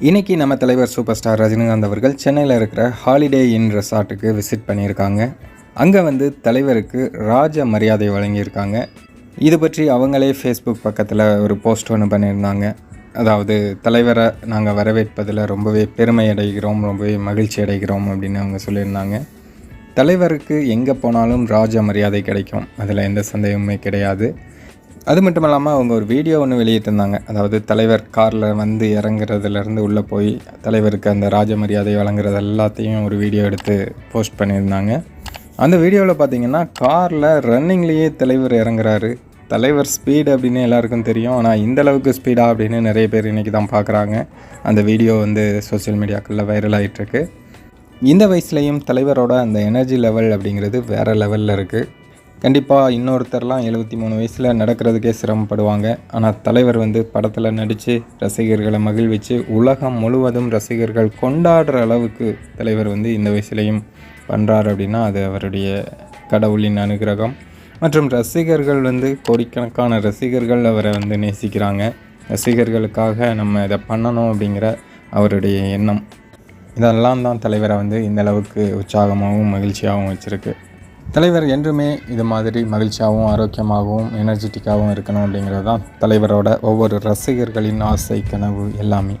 இன்றைக்கி நம்ம தலைவர் சூப்பர் ஸ்டார் ரஜினிகாந்த் அவர்கள் சென்னையில் இருக்கிற ஹாலிடே இன் ரெசார்ட்டுக்கு விசிட் பண்ணியிருக்காங்க. அங்கே வந்து தலைவருக்கு ராஜ மரியாதை வழங்கியிருக்காங்க. இது பற்றி அவங்களே ஃபேஸ்புக் பக்கத்தில் ஒரு போஸ்ட் ஒன்று பண்ணியிருந்தாங்க. அதாவது தலைவரை நாங்கள் வரவேற்பதில் ரொம்பவே பெருமை அடைகிறோம் ரொம்பவே மகிழ்ச்சி அடைகிறோம் அப்படின்னு அவங்க சொல்லியிருந்தாங்க. தலைவருக்கு எங்கே போனாலும் ராஜ மரியாதை கிடைக்கும். அதில் எந்த சந்தேகமுமே கிடையாது. அது மட்டும் இல்லாமல் அவங்க ஒரு வீடியோ ஒன்று வெளியிட்டிருந்தாங்க. அதாவது தலைவர் காரில் வந்து இறங்குறதுலேருந்து உள்ளே போய் தலைவருக்கு அந்த ராஜ மரியாதை வழங்குறது எல்லாத்தையும் ஒரு வீடியோ எடுத்து போஸ்ட் பண்ணியிருந்தாங்க. அந்த வீடியோவில் பார்த்தீங்கன்னா காரில் ரன்னிங்லேயே தலைவர் இறங்குறாரு. தலைவர் ஸ்பீடு அப்படின்னு எல்லாருக்கும் தெரியும். ஆனால் இந்த அளவுக்கு ஸ்பீடாக அப்படின்னு நிறைய பேர் இன்றைக்கி தான் பார்க்குறாங்க அந்த வீடியோ வந்து சோஷியல் மீடியாக்களில் வைரல் ஆகிட்டுருக்கு இந்த வயசுலேயும் தலைவரோட அந்த எனர்ஜி லெவல் அப்படிங்கிறது வேறு லெவலில் இருக்குது கண்டிப்பாக இன்னொருத்தர்லாம் எழுபத்தி மூணு வயசில் நடக்கிறதுக்கே சிரமப்படுவாங்க. ஆனால் தலைவர் வந்து படத்தில் நடித்து ரசிகர்களை மகிழ்விச்சு உலகம் முழுவதும் ரசிகர்கள் கொண்டாடுற அளவுக்கு தலைவர் வந்து இந்த வயசுலேயும் பண்ணுறாரு அப்படின்னா அது அவருடைய கடவுளின் அனுகிரகம். மற்றும் ரசிகர்கள் வந்து கோடிக்கணக்கான ரசிகர்கள் அவரை வந்து நேசிக்கிறாங்க. ரசிகர்களுக்காக நம்ம இதை பண்ணணும் அப்படிங்கிற அவருடைய எண்ணம். இதெல்லாம் தான் தலைவரை வந்து இந்த அளவுக்கு உற்சாகமாகவும் மகிழ்ச்சியாகவும் வச்சுருக்கு. தலைவர் என்றுமே இது மாதிரி மகிழ்ச்சியாகவும் ஆரோக்கியமாகவும் எனர்ஜெட்டிக்காகவும் இருக்கணும் அப்படிங்கிறது தான் தலைவரோட ஒவ்வொரு ரசிகர்களின் ஆசை கனவு எல்லாமே.